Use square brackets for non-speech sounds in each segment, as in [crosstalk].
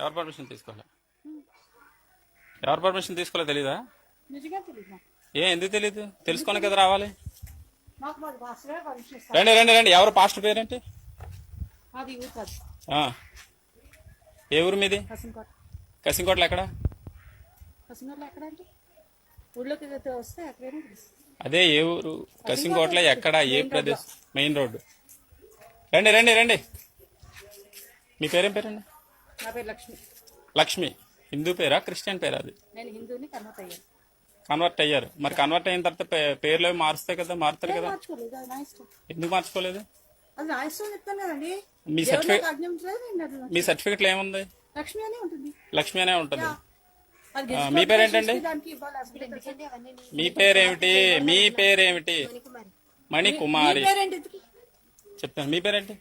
ఎవరు పర్మిషన్ తీసుకోవాలి? ఎవరు పర్మిషన్ తీసుకోవాలో తెలీదా? తెలియదు ఏ ఎందుకు తెలీదు? తెలుసుకొని కదా రావాలి. రండి రండి రండి. ఎవరు పాస్టర్ పేరేంటి. ఏ ఊరు మీది? కసింకోట. కసింకోటలో ఎక్కడ? అదే ఏ ఊరు? కసింకోటలో ఎక్కడ? ఏ ప్రదేశ్? Main road. రండి రండి రండి. మీ పేరేం పేరండి? నా పేరు లక్ష్మి. లక్ష్మి. హిందూ పేరా క్రిస్టియన్ పేరా అది? నేను హిందూని కన్వర్ట్ అయ్యాను. కన్వర్ట్ అయ్యారు. మరి కన్వర్ట్ అయిన తర్వాత పే- పేర్లు అవి మారుస్తాయి కదా మారుతారు కదా? మార్చుకోలేదు అది నా ఇష్టం. ఎందుకు మార్చుకోలేదు? అది నా ఇష్టం చెప్తాను కదండి. మీ సర్టిఫికేట్ ఆజ్ఞాపించలేదు, నేను మీ సర్టిఫికెట్లో ఏముంది? లక్ష్మి అనే ఉంటుంది. లక్ష్మి అనే ఉంటుంది. అది ఆ, మీ పేరేంటండి? దానికి ఇవ్వాలి అసలు. మీ పేరేమిటి? మీ పేరేమిటి? మణి కుమారి మీ పేరేంటి ఇంతకీ? చెప్తాను. మీ పేరేంటి?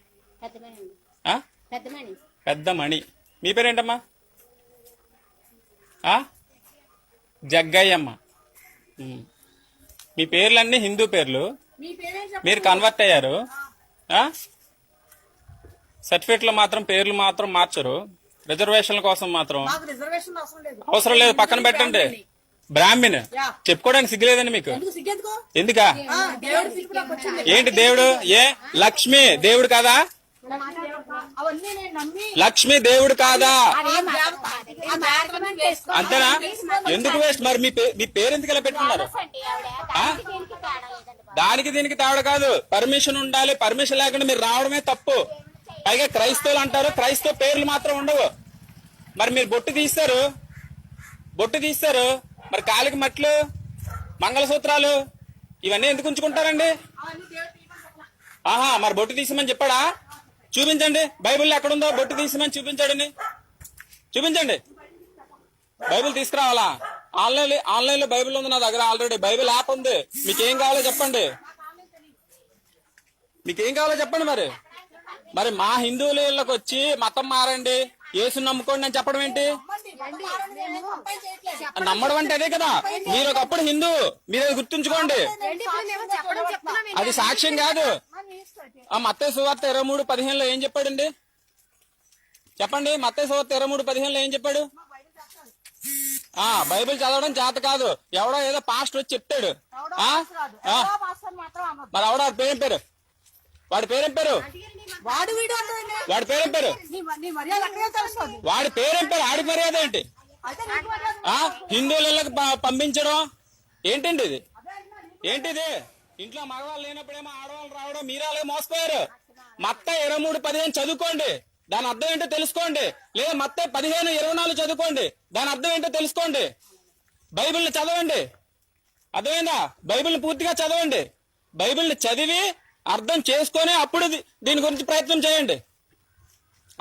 ఆ? పెద్దమని పెద్ద మణి మీ పేరేంటమ్మా? ఆ? జగ్గయ్యమ్మ. మీ పేర్లన్నీ హిందూ పేర్లు. మీరు కన్వర్ట్ అయ్యారు. ఆ? సర్టిఫికెట్లో మాత్రం పేర్లు మాత్రం మార్చరు. రిజర్వేషన్ల కోసం మాత్రం. అవసరం లేదు. పక్కన పెట్టండి. బ్రాహ్మణ్. చెప్పుకోవడానికి సిగ్గులేదండి మీకు. ఎందుకు ఏంటి దేవుడు? ఏ? లక్ష్మి. దేవుడు కాదా? లక్ష్మి దేవుడు కాదా? అంతేనా? ఎందుకు వేస్ట్ మరి మీ మీ పేరు ఎందుకు ఇలా పెట్టుకున్నారు? దానికి దీనికి తేడా కాదు. పర్మిషన్ ఉండాలి. పర్మిషన్ లేకుండా మీరు రావడమే తప్పు. పైగా క్రైస్తవులు అంటారు క్రైస్తవ పేర్లు మాత్రం ఉండవు. మరి మీరు బొట్టు తీస్తారు? బొట్టు తీస్తారు? మరి కాలికి మట్లు? మంగళసూత్రాలు? ఇవన్నీ ఎందుకు ఉంచుకుంటారండి? ఆహా మరి బొట్టు తీసమని చెప్పాడా? చూపించండి. బైబిల్ ఎక్కడుందో బొట్టు తీసిమని చూపించండి చూపించండి. బైబిల్ తీసుకురావాలా? ఆన్లైన్ ఆన్లైన్లో బైబిల్ ఉంది నా దగ్గర ఆల్రెడీ. బైబిల్ యాప్ ఉంది. మీకు ఏం కావాలో చెప్పండి. మీకేం కావాలో చెప్పండి మరి. మరి మా హిందువుల ఇళ్ళకి వచ్చి మతం మారండి. యేసు నమ్ముకోండి అని చెప్పడం ఏంటి. నమ్మడం అంటే అదే కదా. మీరు ఒకప్పుడు హిందూ. మీరు అది గుర్తుంచుకోండి. అది సాక్ష్యం కాదు. ఆ మత్తయి సువార్త ఇరవై మూడు పదిహేనులో ఏం చెప్పాడండి? చెప్పండి. మత్తయి సువార్త ఇరవై మూడు పదిహేనులో ఏం చెప్పాడు? ఆ బైబిల్ చదవడం చేత కాదు. ఎవడో ఏదో పాస్ట్ వచ్చి చెప్తాడు. మరి ఎవడో వాడి పేరేం పేరు? వాడి పేరేం పేరు? వాడు వీడు పేరేం పేరు? వాడి పేరేం పేరు? ఆడి మర్యాద ఏంటి? హిందువులకు పంపించడం? ఏంటండి ఇది? ఏంటిది? ఇంట్లో మగవాళ్ళు లేనప్పుడేమో ఆడవాళ్ళు రావడం మీరాలే మోసపోయారు. మత్త ఇరవై మూడు పదిహేను చదువుకోండి. దాని అర్థం ఏంటో తెలుసుకోండి. లేదా మత్త పదిహేను ఇరవై నాలుగు చదువుకోండి. దాని అర్థం ఏంటో తెలుసుకోండి. బైబిల్ని చదవండి. అర్థమైందా? బైబిల్ని పూర్తిగా చదవండి. బైబిల్ని చదివి అర్థం చేసుకొని అప్పుడు దీని గురించి ప్రయత్నం చేయండి.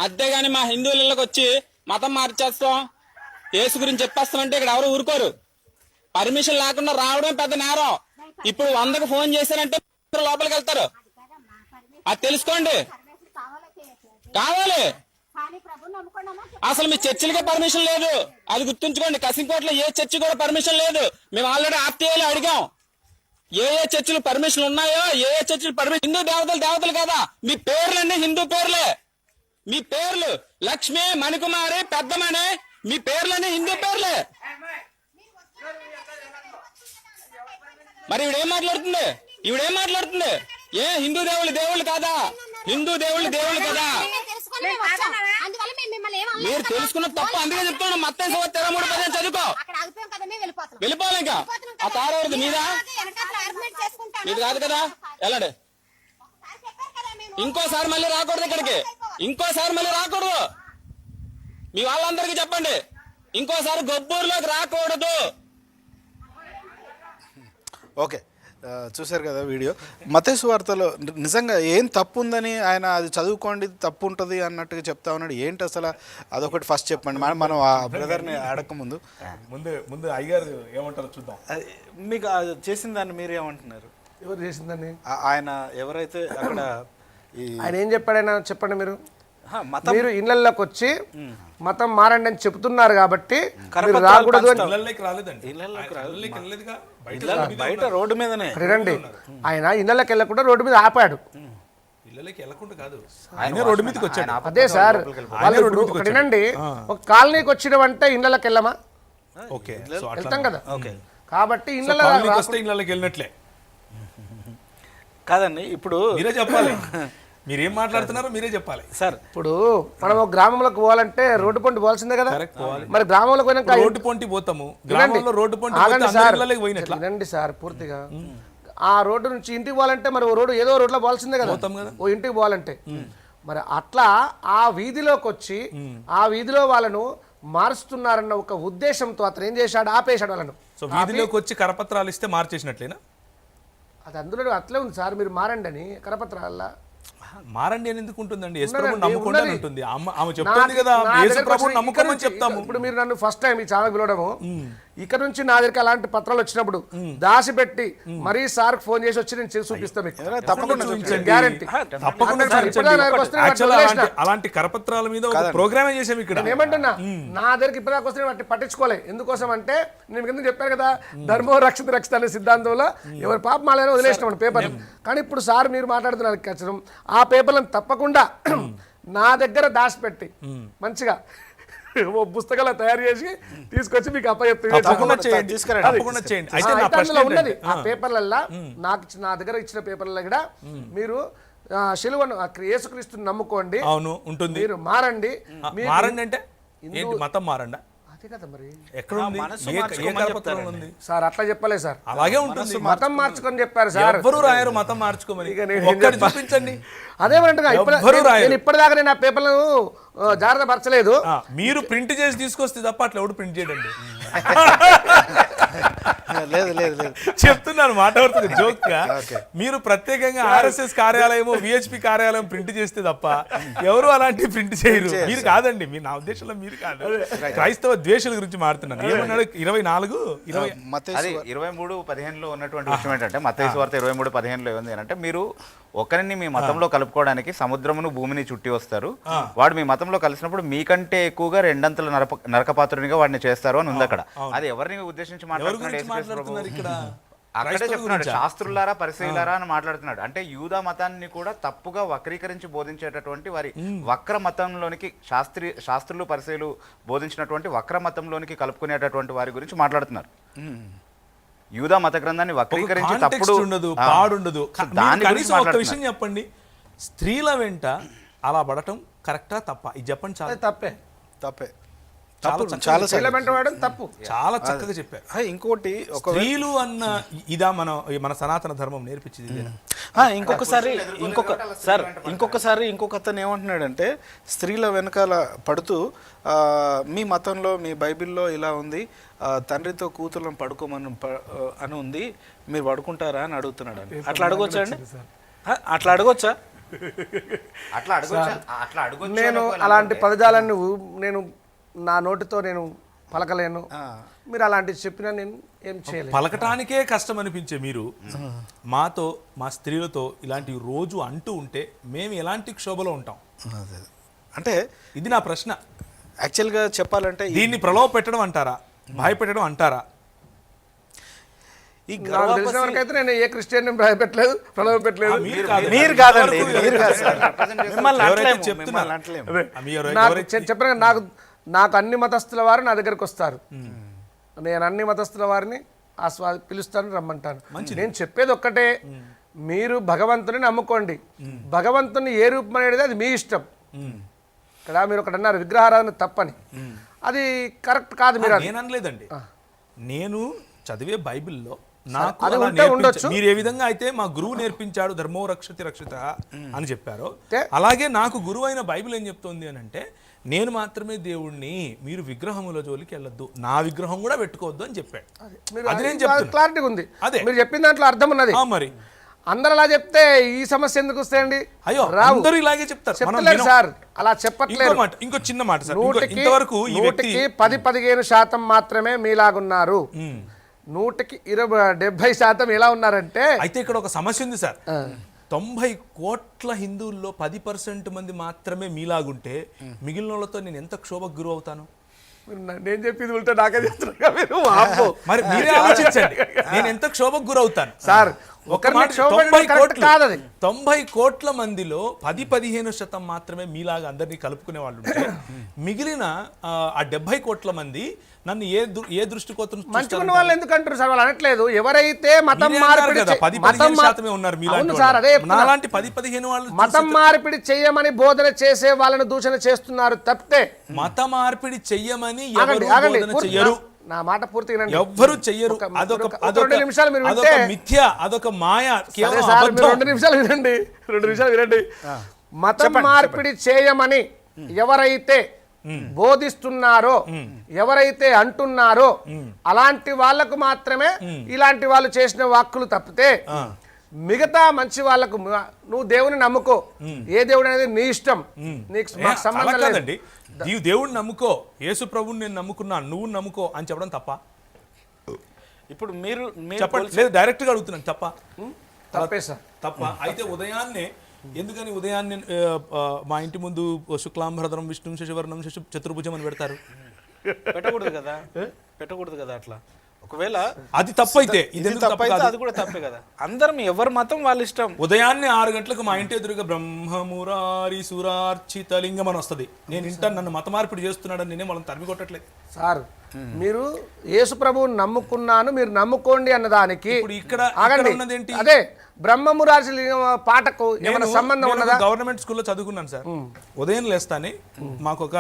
అంతేగాని మా హిందువులకి వచ్చి మతం మార్చేస్తాం యేసు గురించి చెప్పేస్తామంటే ఇక్కడ ఎవరు ఊరుకోరు. పర్మిషన్ లేకుండా రావడం పెద్ద నేరం. ఇప్పుడు వందకు ఫోన్ చేశారంటే లోపలికి వెళ్తారు. అది తెలుసుకోండి. కావాలి. అసలు మీ చర్చిలకే పర్మిషన్ లేదు. అది గుర్తుంచుకోండి కసింకోట్లో ఏ చర్చి కూడా పర్మిషన్ లేదు. మేము ఆల్రెడీ ఆర్టీఐలో అడిగాం. ఏ ఏ చర్చిలు పర్మిషన్ ఉన్నాయో ఏ ఏ చర్చిలు పర్మిషన్ హిందూ దేవతలు దేవతలు కదా. మీ పేర్లన్నీ హిందూ పేర్లే. మీ పేర్లు లక్ష్మి మణికుమారి పెద్దమణి మీ పేర్లన్నీ హిందూ పేర్లే. మరి ఈవిడేం మాట్లాడుతుంది? ఈవిడేం మాట్లాడుతుంది? ఏ హిందూ దేవుళ్ళు దేవుళ్ళు కాదా? హిందూ దేవుళ్ళు దేవుళ్ళు కదా. మీరు. తెలుసుకున్న తప్పు అందుకే చెప్తున్నాను. మత్తే తెర మూడు పదిహేను చదువుకో. వెళ్ళిపోవాలి ఇంకా. ఆ తారవరది మీదా? మీది కాదు? కదా వెళ్ళండి ఇంకోసారి మళ్ళీ రాకూడదు ఇక్కడికి. ఇంకోసారి మళ్ళీ రాకూడదు. మీ వాళ్ళందరికీ చెప్పండి. ఇంకోసారి గొబ్బూరులోకి రాకూడదు. ఓకే. చూశారు కదా వీడియో. మతేసు వార్తలో నిజంగా ఏం తప్పు ఉందని ఆయన అది చదువుకోండి తప్పు ఉంటుంది అన్నట్టుగా చెప్తా ఉన్నాడు. ఏంటి అసలు? అదొకటి ఫస్ట్ చెప్పండి. మనం మనం ఆ బ్రదర్ని అడగకముందు. ముందు ముందు అయ్యగారు ఏమంటారో చూద్దాం. మీకు అది చేసిన దాన్ని మీరు ఏమంటున్నారు? ఎవరు చేసిందని ఆయన ఎవరైతే అక్కడ ఆయన ఏం చెప్పాడైనా చెప్పండి మీరు. మీరు ఇళ్ళలోకి వచ్చి మతం మారండి అని చెప్తున్నారు కాబట్టి రాకూడదు ఇళ్ళకి ఇళ్ళకి బయట రోడ్డు మీదనే. రండి ఆయన ఇళ్ళకి వెళ్ళకుండా రోడ్డు మీద ఆపాడు. ఇళ్ళకి రోడ్డు మీదకి వచ్చాడు. అదే సార్. వాళ్ళు వినండి ఒక కాలనీకి వచ్చినవంటే ఇళ్ళకి వెళ్ళమా? ఓకే సో అట్లా వెళ్తాం కదా. కాబట్టి ఇళ్ళకి వెళ్ళినట్లే. కాదండి ఇప్పుడు మీరే చెప్పాలి. [laughs] మీరేం మాట్లాడుతున్నారో మీరే చెప్పాలి. సార్ ఇప్పుడు మనం ఒక గ్రామంలోకి పోవాలంటే రోడ్డు పొంటి పోవాల్సిందే కదా? మరి గ్రామంలోకి పోయినాక రోడ్డు పొంటి పోతాము. గ్రామంలో రోడ్డు పొంటి సార్. వినండి పూర్తిగా. ఆ రోడ్డు నుంచి ఇంటికి పోవాలంటే మరి ఓ రోడ్డు ఏదో రోడ్లో పోవాల్సిందే కదా? పోతాం కదా. ఓ ఇంటికి పోవాలంటే. మరి అట్లా ఆ వీధిలోకి వచ్చి ఆ వీధిలో వాళ్ళను మారుస్తున్నారన్న ఒక ఉద్దేశంతో అతను ఏం చేశాడు? ఆపేశాడు వాళ్ళను. సో వీధిలోకి వచ్చి కరపత్రాలు ఇస్తే మార్చేసినట్లేనా? అది అందులో అట్లే ఉంది సార్. మీరు మారండి అని కరపత్రాల మారండి అని ఎందుకు ఉంటుందండి? యేసు ఉన్నదండి, ప్రభుని నమ్ముకోండి అని ఉన్నది. ఉంటుంది ఆమె చెప్తుంది కదా నమ్ముకోమని చెప్తాము. ఇప్పుడు మీరు నన్ను ఫస్ట్ టైం ఈ ఛానల్ పిలవడము. ఇక్కడ నుంచి నా దగ్గరికి అలాంటి పత్రాలు వచ్చినప్పుడు దాచి పెట్టి మరీ సార్ ఫోన్ చేసి వచ్చి నేను చేసి చూపిస్తాను. అలాంటి కరపత్రాల మీద ప్రోగ్రామే చేసాం ఇక్కడ. నేను ఏమంటున్నా? నా దగ్గరికి ఇప్పటిదాకా వస్తే వాటిని పట్టించుకోలే. ఎందుకోసం అంటే నేను కింద చెప్పాను కదా? ధర్మో రక్షిత రక్షిత అనే సిద్ధాంతంలో ఎవరి పాప మాలైనా వదిలేసినాం పేపర్. కానీ ఇప్పుడు సార్ మీరు మాట్లాడుతున్నారు ఖచ్చితం ఆ పేపర్లను తప్పకుండా నా దగ్గర దాచిపెట్టి మంచిగా ఓ పుస్తకాలు తయారు చేసి తీసుకొచ్చి మీకు అప్పచెప్తే తప్పకుండా చేయండి తీసుకురండి. తప్పకుండా చేయండి. అయితే ఆ, నా అయితే ప్రశ్న అందులో ఉన్నది. ఆ పేపర్లల్లా నాకు నా దగ్గర ఇచ్చిన పేపర్లలో కూడా మీరు శిలువను ఆ యేసుక్రీస్తుని నమ్ముకోండి. అవును ఉంటుంది. మీరు మారండి. మారండి అంటే ఏంటి మతం మారండా? అదే కదా మరి. ఎక్కడ ఉంది? ఉంది? సార్ అట్లా చెప్పలే సార్. అలాగే ఉంటుంది. మతం మార్చుకొని చెప్పారు సార్. ఎవ్వరు రాయరు మతం మార్చుకోమని. చూపించండి. రాయరు. నేను ఇప్పటిదాకా నేను ఆ పేపర్లను ఆ, జాగ్రత్త పరచలేదు. మీరు ప్రింట్ చేసి తీసుకొస్తే తప్ప అట్లా ఎవడు ప్రింట్ చేయడండి. [laughs] లేదు లేదు లేదు చెప్తున్నాను మాట జోక్ [laughs] గా. మీరు ప్రత్యేకంగా ఆర్ఎస్ఎస్ కార్యాలయం విహెచ్పి కార్యాలయం ప్రింట్ చేస్తే తప్ప ఎవరు అలాంటి ప్రింట్ చేయరు. మీరు కాదండి మీ నా ఉద్దేశంలో మీరు కాదు. క్రైస్తవ ద్వేషాల గురించి మారుతున్నాను ఏమన్నాడు? ఇరవై నాలుగు ఇరవై మతేసు ఇరవై మూడు పదిహేనులో ఉన్నటువంటి విషయం ఏంటంటే మత్తయి వార్త ఇరవై మూడు పదిహేనులో ఏముంది అంటే మీరు ఒకరిని మీ మతంలో కలుపుకోవడానికి సముద్రమును భూమిని చుట్టి వస్తారు. వాడు మీ మతంలో కలిసినప్పుడు మీకంటే ఎక్కువగా రెండంతల నరప నరకపాత్రునిగా వాడిని చేస్తారు అని ఉంది అక్కడ. అది ఎవరిని ఉద్దేశించి మాట్లాడుతున్నాడు మాట్లాడుతున్నారు? ఇక్కడ. అక్కడే చెప్తున్నాడు? శాస్త్రులారా పరిశీలారా అని మాట్లాడుతున్నాడు. అంటే యూదా మతాన్ని కూడా తప్పుగా వక్రీకరించి బోధించేటటువంటి వారి వక్ర మతంలోనికి శాస్త్రీ శాస్త్రులు పరిశీలు బోధించినటువంటి వక్ర మతంలోనికి కలుపుకునేటటువంటి వారి గురించి మాట్లాడుతున్నారు. యూదా మత గ్రంథాన్ని వక్రీకరించి తప్పుడు ఉండదు పాడుండదు. దాని గురించి ఒక. విషయం చెప్పండి. స్త్రీల వెంట అలా పడటం కరెక్టా తప్ప? ఇది చెప్పండి చాలా. తప్పే తప్పే. చాలా తప్పు. చాలా చెల్ల వెంట వాడడం తప్పు. చాలా చక్కగా చెప్పారు. ఇంకోటి ఒక స్త్రీలు అన్న ఇదా మన మన సనాతన ధర్మం నేర్పించింది ఇంకొకసారి ఇంకొక సార్ ఇంకొకసారి ఇంకొక అతను ఏమంటున్నాడంటే స్త్రీల వెనకాల పడుతూ ఆ, మీ మతంలో మీ బైబిల్లో ఇలా ఉంది ఆ, తండ్రితో కూతుర్లను పడుకోమని అని ఉంది మీరు పడుకుంటారా అని అడుగుతున్నాడు అండి అట్లా అడగొచ్చా అండి? అట్లా అడగొచ్చా? అట్లా అడగొచ్చా? అట్లా అడగొచ్చు నేను అలాంటి పదజాలాన్ని ఊ- నేను నా నోటితో నేను పలకలేను. మీరు అలాంటివి చెప్పినా నేను ఏం చేయలేను. పలకటానికే కష్టం అనిపించే మీరు. మాతో మా స్త్రీలతో ఇలాంటివి రోజు అంటూ ఉంటే మేము ఎలాంటి క్షోభలో ఉంటాం. అంటే ఇది నా ప్రశ్న. యాక్చువల్గా చెప్పాలంటే దీన్ని ప్రలోభ పెట్టడం అంటారా? భయపెట్టడం అంటారా? ఈ నాకు గర్వాపసి- తెలిసిన వరకు అయితే నేను ఏ క్రిస్టియన్ భయపెట్టలేదు ప్రలోభ పెట్టలేదు. మీరు కాదు. మీరు కాదండి మీరు కాదు నాకు నాకు అన్ని మతస్థుల వారు నా దగ్గరకు వస్తారు. నేను అన్ని మతస్థుల వారిని ఆస్వా పిలుస్తాను రమ్మంటాను. నేను చెప్పేది ఒక్కటే. మీరు భగవంతుని నమ్ముకోండి. భగవంతుని ఏ రూపం అనేది అది మీ ఇష్టం. ఇక్కడ మీరు ఒకటి అన్నారు విగ్రహారాధన తప్పని. అది కరెక్ట్ కాదు మీరు. నేను అనలేదండి నేను చదివే బైబిల్లో నాకు ఉండొచ్చు. మీరు ఏ విధంగా అయితే మా గురువు నేర్పించాడు ధర్మో రక్షతి రక్షిత అని చెప్పారో అలాగే నాకు గురువు అయిన బైబిల్ ఏం చెప్తోంది అని అంటే నేను మాత్రమే దేవుణ్ణి మీరు విగ్రహముల జోలికి వెళ్ళొద్దు. నా విగ్రహం కూడా పెట్టుకోవద్దు అని చెప్పాడు. మీరు అది నేను క్లారిటీ ఉంది. అదే. మీరు చెప్పిన దాంట్లో అర్థం ఉన్నది. మరి. అందరు అలా చెప్తే ఈ సమస్య ఎందుకు వస్తాయండి? అయ్యో అందరూ ఇలాగే చెప్తారు. వినం. సార్. అలా మాట ఇంకో చిన్న మాట సార్. నూటికి ఇంతవరకు నూటికి పది పదిహేను శాతం మాత్రమే మీలాగున్నారు. నూటికి ఇరవై డెబ్బై శాతం ఎలా ఉన్నారంటే అయితే ఇక్కడ ఒక సమస్య ఉంది సార్. తొంభై కోట్ల హిందువుల్లో పది పర్సెంట్ మంది మాత్రమే మీలాగుంటే మిగిలిన వాళ్ళతో నేను ఎంత క్షోభకు గురి అవుతాను నేను చెప్పింది ఉల్టా నాకే చెప్తున్నా. మరి మీరే ఆలోచించండి. నేను ఎంత క్షోభకు గురవుతాను? సార్ తొంభై కోట్లు కాదు అది. తొంభై కోట్ల మందిలో పది పదిహేను శాతం మాత్రమే మీలాగా అందరినీ కలుపుకునే వాళ్ళు [clears throat] మిగిలిన ఆ, డెబ్బై కోట్ల మంది నన్ను ఏ ఏ దృష్టికోతం మంచిగా ఉన్న వాళ్ళు ఎందుకు అంటారు సార్? వాళ్ళు అనట్లేదు. ఎవరైతే మతం మార్పిడి పది పదిహేను శాతమే ఉన్నారు మీలాంటి సార్ అదే. నాలాంటి పది పదిహేను వాళ్ళు మతం మార్పిడి చెయ్యమని బోధన చేసే వాళ్ళని దూషణ చేస్తున్నారు తప్పితే మత మార్పిడి చెయ్యమని ఎవరు బోధన చెయ్యరు. నా మాట పూర్తి. ఎవ్వరు చెయ్యరు. అదొక రెండు నిమిషాలు మీరు అదొక మిథ్య అదొక మాయ రెండు నిమిషాలు వినండి. రెండు నిమిషాలు వినండి. మతం మార్పిడి చేయమని ఎవరైతే బోధిస్తున్నారో ఎవరైతే అంటున్నారో అలాంటి వాళ్ళకు మాత్రమే ఇలాంటి వాళ్ళు చేసిన వాక్కులు తప్పితే మిగతా మంచి వాళ్ళకు నువ్వు దేవుని నమ్ముకో. ఏ దేవుడు అనేది నీ ఇష్టం. నీకు సంబంధం లేదు. కాదండి. నీవు దేవుడిని నమ్ముకో యేసు ప్రభుని నేను నమ్ముకున్నా నువ్వు నమ్ముకో అని చెప్పడం తప్ప. ఇప్పుడు మీరు మీరు చెప్పండి. లేదు డైరెక్ట్గా అడుగుతున్నాను తప్ప. తప్పే సార్ తప్ప. అయితే ఉదయాన్నే ఎందుకని ఉదయాన్నే మా ఇంటి ముందు శుక్లాంబరధరం విష్ణు శశివర్ణం శశి చతుర్భుజం అని పెడతారు. పెట్టకూడదు కదా. పెట్టకూడదు కదా అట్లా. ఒకవేళ అది తప్పైతే ఇది తప్పైతే కాదు? అది కూడా తప్పే కదా. అందరం ఎవరి మతం వాళ్ళ ఇష్టం? ఉదయాన్నే ఆరు గంటలకు మా ఇంటి ఎదురుగా బ్రహ్మమురారి సురార్చిత లింగం అని వస్తుంది. నేను ఇంట నన్ను మత మార్పిడి చేస్తున్నాడని నేనే వాళ్ళని తరిమి కొట్టట్లేదు. సార్ మీరు యేసు ప్రభువుని నమ్ముకున్నాను మీరు నమ్ముకోండి అన్నదానికి ఇప్పుడు ఇక్కడ ఆగండి? అదే బ్రహ్మము రాసి పాటకు ఏమైనా సంబంధం ఉన్నదా? గవర్నమెంట్ స్కూల్లో చదువుకున్నాను సార్. ఉదయం లేస్తానే మాకు ఒక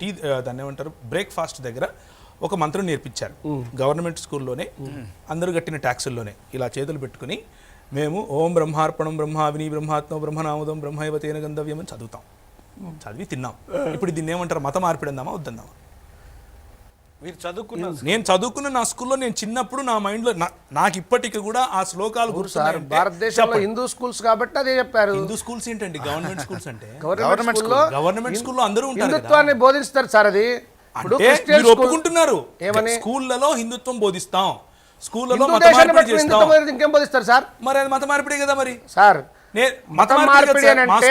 టీ దాన్ని ఏమంటారు? బ్రేక్ఫాస్ట్ దగ్గర ఒక మంత్రం నేర్పించారు. గవర్నమెంట్ స్కూల్లోనే అందరూ కట్టిన ట్యాక్సుల్లోనే ఇలా చేతులు పెట్టుకుని మేము ఓం బ్రహ్మార్పణం బ్రహ్మావిని బ్రహ్మాత్మ బ్రహ్మనామదం బ్రహ్మైవతేన గంధవ్యం అని చదువుతాం. చదివి తిన్నాం. ఇప్పుడు దీన్ని ఏమంటారు? మత మార్పిడి అందామా వద్దందామా? మీరు చదువుకున్న నేను చదువుకున్న నా స్కూల్లో నేను చిన్నప్పుడు నా మైండ్లో నా- నాకు ఇప్పటికి కూడా ఆ శ్లోకాలు సార్ గుర్తున్నాయంటే భారతదేశంలో హిందూ స్కూల్స్ కాబట్టి అదే చెప్పారు. హిందూ స్కూల్స్ ఏంటండి? గవర్నమెంట్ స్కూల్స్ అంటే? గవర్నమెంట్ స్కూల్లో గవర్నమెంట్ స్కూల్లో అందరూ ఉంటారు కదా. హిందుత్వాన్ని బోధిస్తారు సార్ అది. మీరు ఒప్పుకుంటున్నారు. ఏమని? స్కూళ్ళలో హిందుత్వం బోధిస్తాం. స్కూళ్ళలో మత మార్పిడి చేస్తాం. ఇంకేం బోధిస్తారు సార్? మరి అది మత మార్పిడే కదా మరి? సార్ మతం మార్పిడి అంటే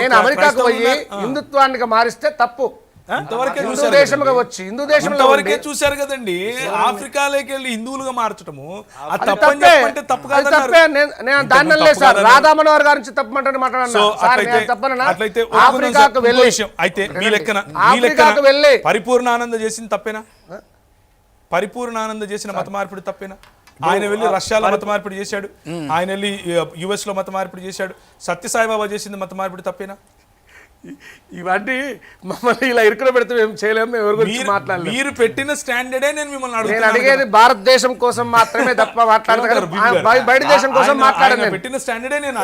నేను అమెరికాకు పోయి. హిందుత్వానికి మారిస్తే తప్పు. హిందూ దేశంగా. వచ్చి హిందూ దేశంలో ఉండి- చూశారు కదండి. ఆఫ్రికాలోకి వెళ్ళి హిందువులుగా మార్చడము అది తప్పని తప్పే. చెప్పంటే తప్పు. నేను నేను దాన్ని లేదు సార్. రాధా మనోహర్ గారి నుంచి తప్పమంటే. ఆఫ్రికాకు ఇంకో వెళ్ళి. అయితే మీ లెక్కన ఆఫ్రికాకు వెళ్ళి. పరిపూర్ణానంద చేసింది తప్పేనా? పరిపూర్ణానంద చేసిన మత మార్పిడి తప్పేనా? ఆయన వెళ్ళి రష్యాలో మత మార్పిడి చేశాడు. ఆయన వెళ్ళి యుఎస్లో మత మార్పిడి చేశాడు. సత్యసాయిబాబా చేసింది మత మార్పిడి తప్పేనా? ఇవన్నీ మమ్మల్ని ఇలా ఇరుకున పెడితే మేము చేయలేము మేము ఎవరి గురించి మీరు మాట్లాడలేము. మీరు పెట్టిన స్టాండర్డే నేను మిమ్మల్ని నేను అడిగేది భారతదేశం కోసం మాత్రమే తప్ప [laughs] మాట్లాడతాను బయట దేశం కోసం మాట్లాడను. పెట్టిన స్టాండర్డే నేను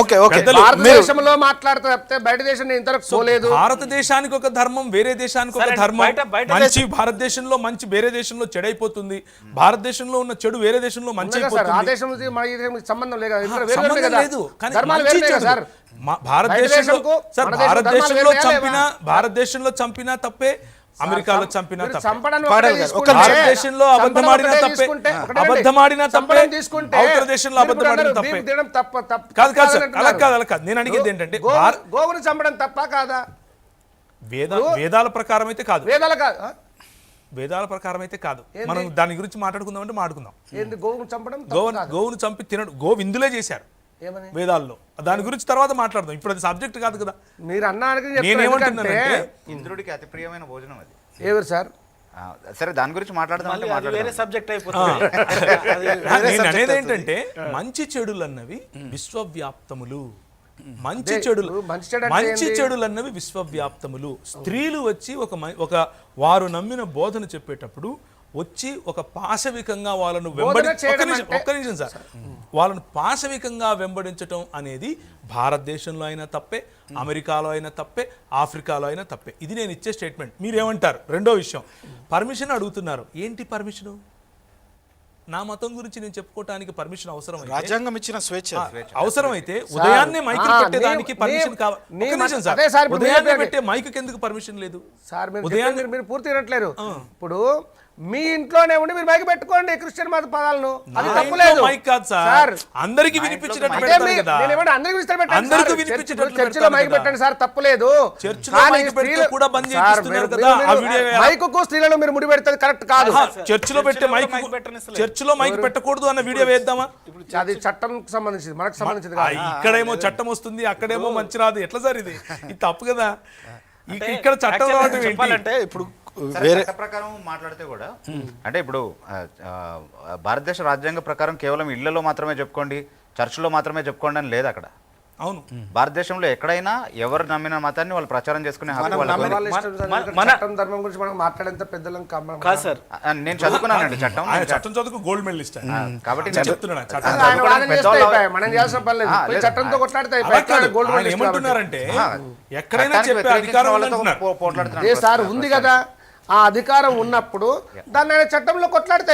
ఓకే ఓకే భారతదేశంలో మాట్లాడితే తప్పితే బయట దేశం నేను ఇంతవరకు పోలేదు. భారతదేశానికి ఒక ధర్మం వేరే దేశానికి ఒక ధర్మం. మంచి భారతదేశంలో మంచి వేరే దేశంలో చెడైపోతుంది. భారతదేశంలో ఉన్న చెడు వేరే దేశంలో మంచి ఆ అయిపోతుంది దేశం మన సంబంధం లేదు కదా. లేదు. ధర్మాలు వేరే చెడు. సార్. భారతదేశంలో సార్ భారతదేశంలో చంపినా? భారతదేశంలో చంపినా తప్పే అమెరికాలో చంపినా. భారతదేశంలో అబద్ధమాడినా తప్పే. అబద్ధమాడినా తప్పే. తీసుకుంటే అవతల దేశంలో అబద్ధమాడినా తప్పే. కాదు కాదు సార్ అలా. కాదు అలా కాదు నేను అడిగేది ఏంటంటే గోవును చంపడం తప్ప కాదా వేద వేదాల ప్రకారం అయితే కాదు వేదాల కాదు? వేదాల ప్రకారం అయితే కాదు మనం దాని గురించి మాట్లాడుకుందాం అంటే మాట్లాడుకుందాం గోవును చంపడం గోవును చంపి తినడు గో విందులే చేశారు వేదాల్లో. దాని గురించి తర్వాత మాట్లాడదాం. ఇప్పుడు అది సబ్జెక్ట్ కాదు కదా. మీరు అన్నానికి నేనేమంటున్నానంటే ఇంద్రుడికి అతి ప్రియమైన భోజనం అది. ఎవరు సార్? సరే దాని గురించి మాట్లాడదాం సబ్జెక్ట్ అయిపోతుంది. అనేది. ఏంటంటే మంచి చెడులు అన్నవి విశ్వవ్యాప్తములు. మంచి చెడులు. మంచి? చెడులు అన్నవి విశ్వవ్యాప్తములు. స్త్రీలు వచ్చి ఒక మ- ఒక వారు నమ్మిన బోధన చెప్పేటప్పుడు వచ్చి ఒక పాశవికంగా వాళ్ళను వెంబడి ఒక్క నిమిషం ఒక్క నిమిషం సార్. వాళ్ళను పాశవికంగా వెంబడించటం అనేది భారతదేశంలో అయినా తప్పే అమెరికాలో అయినా తప్పే ఆఫ్రికాలో అయినా తప్పే. ఇది నేను ఇచ్చే స్టేట్మెంట్ మీరేమంటారు? రెండో విషయం. పర్మిషన్ అడుగుతున్నారు. ఏంటి పర్మిషను నా మతం గురించి నేను చెప్పుకోవటానికి పర్మిషన్ అవసరం అయితే రాజ్యాంగం ఇచ్చిన స్వేచ్ఛ. ఆ, అవసరమైతే ఉదయాన్నే మైకులు ఆ, పెట్టేదానికి పర్మిషన్ కావాలి ఉదయాన్నే పెట్టే మైక్ ఎందుకు పర్మిషన్ లేదు? సార్ ఉదయాన్నే- మీరు- పూర్తి ఇప్పుడు మీ ఇంట్లోనే ఉండి మీరు మైక్ పెట్టుకోండి క్రిస్టియన్ మత పదాలను. అది తప్పులేదు మైక్ కాదు సార్. అందరికి వినిపించేటట్టు అంటే పెడతారు కదా. నేనేమంటే అందరికీ విస్తర పెట్టండి అందరికీ. వినిపించేటట్టు చర్చిలో పెడతారు మైక్. పెట్టండి సార్ తప్పులేదు చర్చిలో మైక్ పెడితే కూడా బంద్ మీరు- కదా, ఆ వీడియో వేయాలా? మైకుకు స్త్రీలను మీరు ముడి పెడితే కరెక్ట్ కాదు. చర్చిలో పెట్టే మైక్ మైక్. చర్చిలో మైక్ పెట్టకూడదు అన్న వీడియో వేద్దామా? అది చట్టం సంబంధించింది మనకు సంబంధించింది కాదు. ఇక్కడేమో చట్టం వస్తుంది అక్కడేమో మంచి రాదు. ఎట్లా సార్ ఇది? ఇది తప్పు కదా? ఇక- ఇక్కడ చట్టం రావడం ఏంటి? చెప్పాలంటే ఇప్పుడు వేరే ప్రకారం మాట్లాడితే కూడా అంటే ఇప్పుడు భారతదేశ రాజ్యాంగ ప్రకారం కేవలం ఇళ్ళలో మాత్రమే చెప్పుకోండి చర్చిలో మాత్రమే చెప్పుకోండి అని లేదు అక్కడ. అవును. భారతదేశంలో ఎక్కడైనా ఎవరు నమ్మిన మతాన్ని వాళ్ళు ప్రచారం చేసుకునే చట్టం ధర్మం గురించి మనం మాట్లాడేంత పెద్దలం కాదు సార్. నేను చదువుకున్నానండి చట్టం. చట్టం చదువుకు గోల్డ్ మెడలిస్ట్ కాబట్టి. మనం పని. చట్టంతో కొట్లాడితే గోల్డ్ మెడలిస్ట్. ఏమంటున్నారంటే ఎక్కడైనా చెప్పే అధికారం సార్. ఉంది కదా. ఆ అధికారం ఉన్నప్పుడు దాన్ని ఆయన చట్టంలో కొట్లాడితే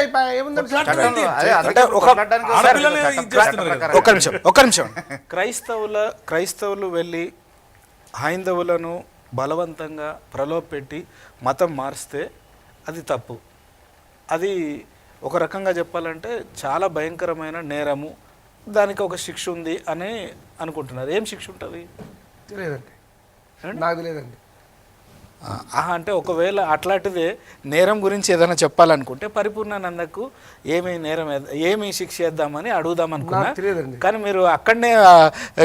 ఒక నిమిషం ఒక్క నిమిషం. క్రైస్తవుల క్రైస్తవులు వెళ్ళి హైందవులను బలవంతంగా ప్రలోభపెట్టి మతం మారిస్తే అది తప్పు. అది ఒక రకంగా చెప్పాలంటే చాలా భయంకరమైన నేరము. దానికి ఒక శిక్ష ఉంది అని అనుకుంటున్నారు. ఏం శిక్ష ఉంటుంది? తెలియదండి నాకు తెలియదండి. ఆహా అంటే ఒకవేళ అట్లాంటిదే నేరం గురించి ఏదైనా చెప్పాలనుకుంటే పరిపూర్ణానందకు ఏమి నేరం ఏమి శిక్ష చేద్దామని అడుగుదాం అనుకున్నా. కానీ మీరు అక్కడనే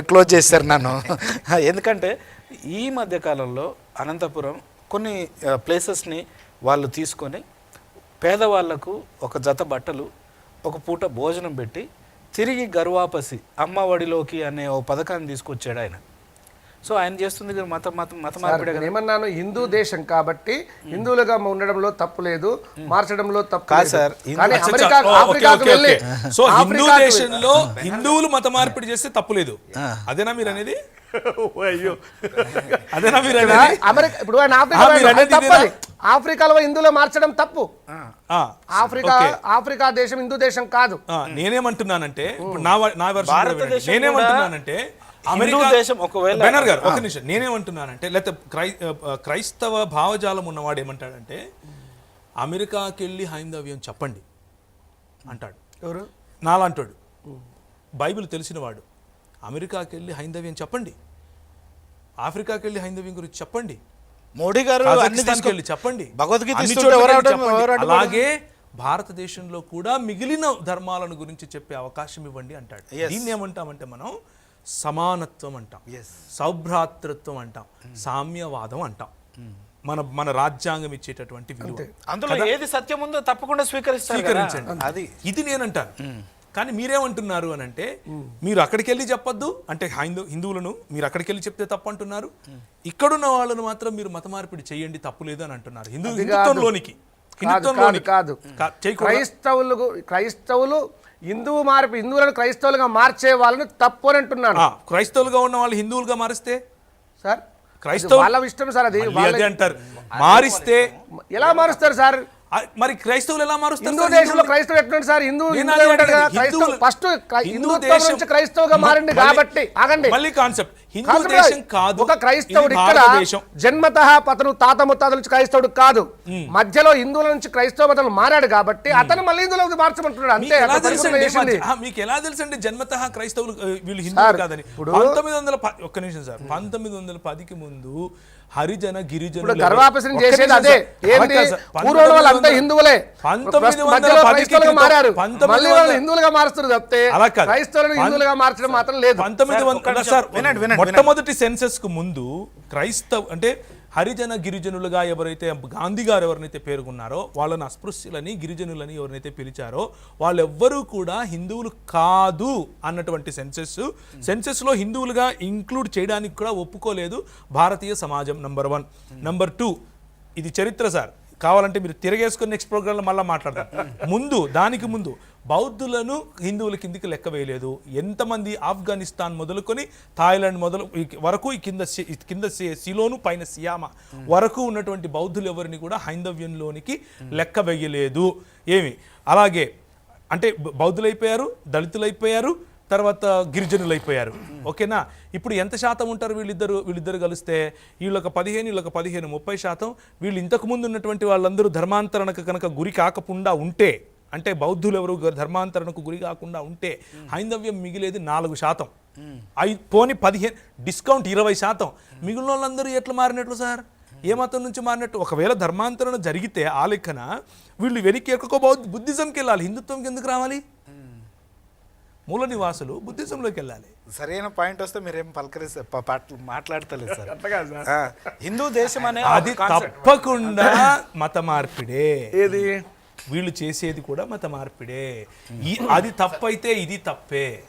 క్లోజ్ చేశారు నన్ను. [laughs] ఎందుకంటే ఈ మధ్య కాలంలో అనంతపురం కొన్ని ప్లేసెస్ని వాళ్ళు తీసుకొని పేదవాళ్ళకు ఒక జత బట్టలు ఒక పూట భోజనం పెట్టి తిరిగి గర్వాపసి అమ్మ ఒడిలోకి అనే ఓ పథకాన్ని తీసుకొచ్చాడు ఆయన. సో ఆయన చేస్తుంది మత మత మార్పిడే ఏమన్నాను హిందూ దేశం కాబట్టి హిందువులుగా ఉండడంలో తప్పు లేదు మార్చడంలో తప్పు కాదు లేదు. సార్. సో హిందూ దేశంలో హిందువులు మత మార్పిడి చేస్తే తప్పులేదు అదేనా మీరు అనేది? అయ్యో. అదేనా మీరు అనేది? అమెరికా ఇప్పుడు ఆయన ఆఫ్రికా? ఆఫ్రికాలో హిందువులు మార్చడం తప్పు. ఆ, ఆఫ్రికా. ఆఫ్రికా దేశం హిందూ దేశం కాదు. నేనేమంటున్నానంటే ఇప్పుడు నా నా నేనేమంటున్నానంటే హిందూ దేశం ఒకవేళ- బెనర్ గారు ఒక నిమిషం. నేనేమంటున్నానంటే లేకపోతే క్రై క్రైస్తవ భావజాలం ఉన్నవాడు ఏమంటాడంటే అమెరికాకి వెళ్ళి హైందవ్యం చెప్పండి అంటాడు. ఎవరు? నాలాంటోడు. బైబిల్ తెలిసినవాడు అమెరికాకి వెళ్ళి హైందవ్యం చెప్పండి. ఆఫ్రికాకి వెళ్ళి హైందవ్యం గురించి చెప్పండి. మోడీ గారు వెళ్ళి చెప్పండి. భగవద్గీత అలాగే భారతదేశంలో కూడా మిగిలిన ధర్మాలను గురించి చెప్పే అవకాశం ఇవ్వండి అంటాడు. దీన్ని ఏమంటామంటే మనం సమానత్వం అంటాం. సౌభ్రాతృత్వం అంటాం. సామ్యవాదం అంటాం. మన మన రాజ్యాంగం ఇచ్చేటటువంటి విలువ. అందులో ఏది సత్యం ఉందో తప్పకుండా స్వీకరిస్తారు. స్వీకరించండి. అది ఇది నేనంటాను. కానీ మీరేమంటున్నారు అని అంటే మీరు అక్కడికి వెళ్ళి చెప్పొద్దు. అంటే హైందూ హిందువులను మీరు అక్కడికి వెళ్ళి చెప్తే తప్పు అంటున్నారు ఇక్కడున్న వాళ్ళను మాత్రం మీరు మత మార్పిడి చేయండి తప్పు లేదు అని అంటున్నారు. హిందూ. హిందుత్వంలోనికి. కాదు? క్రైస్తవులు క్రైస్తవులు హిందువు మార్పు హిందువులను క్రైస్తవులుగా మార్చే వాళ్ళని తప్పు అని అంటున్నాను. క్రైస్తవులుగా ఉన్న వాళ్ళు హిందువులుగా మారిస్తే? సార్ క్రైస్తవ- వాళ్ళ ఇష్టం సార్ అది అంటారు. మారిస్తే ఎలా మారుస్తారు సార్? మరి క్రైస్తవులు ఎలా మారుస్తారు హిందూ దేశంలో? క్రైస్తవ ఎట్లుంది సార్? హిందూ. క్రైస్తవ ఫస్ట్ హిందూ దేశం- నుంచి క్రైస్తవుగా మారింది కాబట్టి ఆగండి. మళ్ళీ కాన్సెప్ట్ హిందూ దేశం కాదు. ఒక క్రైస్తవుడు ఇక్కడ జన్మత అతను తాత ముత్తాతల నుంచి క్రైస్తవుడు కాదు. మధ్యలో హిందువుల నుంచి క్రైస్తవ మతం మారాడు కాబట్టి అతను మళ్ళీ హిందువులకు మార్చమంటున్నాడు అంతే ఎలా తెలుసండి? మీకు ఎలా తెలుసండి? జన్మత క్రైస్తవులు వీళ్ళు హిందువులు కాదని. పంతొమ్మిది వందల ఒక్క నిమిషం సార్. పంతొమ్మిది వందల పదికి ముందు హరిజన గర్వాపసరం ఒక్క చేసేది అదే. ఏంటి. పూర్వంలో వాళ్ళంతా హిందువులే. పంతొమ్మిది వందల పదికి మారారు. మళ్ళీ వాళ్ళు హిందువులుగా మారుస్తారు తప్పితే. క్రైస్తవులను హిందువులుగా మార్చడం మాత్రం లేదు. పంతొమ్మిది వందల. సార్ వినండి, వినండి, మొట్టమొదటి సెన్సెస్కు ముందు క్రైస్తవ అంటే హరిజన గిరిజనులుగా ఎవరైతే గాంధీ గారు ఎవరినైతే పేర్కొన్నారో వాళ్ళని అస్పృశ్యులని గిరిజనులని ఎవరినైతే పిలిచారో వాళ్ళెవ్వరూ కూడా హిందువులు కాదు అన్నటువంటి సెన్సెస్. సెన్సెస్లో హిందువులుగా ఇంక్లూడ్ చేయడానికి కూడా ఒప్పుకోలేదు భారతీయ సమాజం నంబర్ వన్. నంబర్ టూ ఇది చరిత్ర సార్. కావాలంటే మీరు తిరగేసుకుని నెక్స్ట్ ప్రోగ్రాంలో మళ్ళీ మాట్లాడతారు. ముందు దానికి ముందు బౌద్ధులను హిందువుల కిందికి లెక్క వేయలేదు. ఎంతమంది ఆఫ్ఘనిస్తాన్ మొదలుకొని థాయిలాండ్ మొదలు వరకు ఈ కింద కింద సిలోను పైన సియామ వరకు ఉన్నటువంటి బౌద్ధులు ఎవరిని కూడా హైందవ్యంలోనికి లెక్క వేయలేదు. ఏమి? అలాగే అంటే బౌద్ధులైపోయారు దళితులైపోయారు తర్వాత గిరిజనులు అయిపోయారు. ఓకేనా? ఇప్పుడు ఎంత శాతం ఉంటారు వీళ్ళిద్దరు? వీళ్ళిద్దరు కలిస్తే వీళ్ళొక పదిహేను వీళ్ళొక పదిహేను ముప్పై శాతం. వీళ్ళు ఇంతకు ముందు ఉన్నటువంటి వాళ్ళందరూ ధర్మాంతరణకు కనుక గురి కాకుండా ఉంటే అంటే బౌద్ధులు ఎవరు ధర్మాంతరణకు గురి కాకుండా ఉంటే హైందవ్యం మిగిలేది నాలుగు శాతం. ఐ పోని పదిహేను డిస్కౌంట్ ఇరవై శాతం. మిగిలిన వాళ్ళందరూ ఎట్లా మారినట్లు సార్? ఏ మతం నుంచి మారినట్టు? ఒకవేళ ధర్మాంతరణ జరిగితే ఆ లెక్కన వీళ్ళు వెనక్కి ఎక్కువ బౌద్ధ బుద్ధిజంకి వెళ్ళాలి. హిందుత్వంకి ఎందుకు రావాలి? మూల నివాసులు బుద్ధిజంలోకి వెళ్ళాలి. సరైన పాయింట్ వస్తే మీరేం పలకరిస్తే ప- పాటలు మాట్లాడతలేదు సార్. హిందూ దేశం అనే అది తప్పకుండా మత మార్పిడే ఏది? వీళ్ళు చేసేది కూడా మత మార్పిడే ఈ అది తప్పైతే ఇది తప్పే.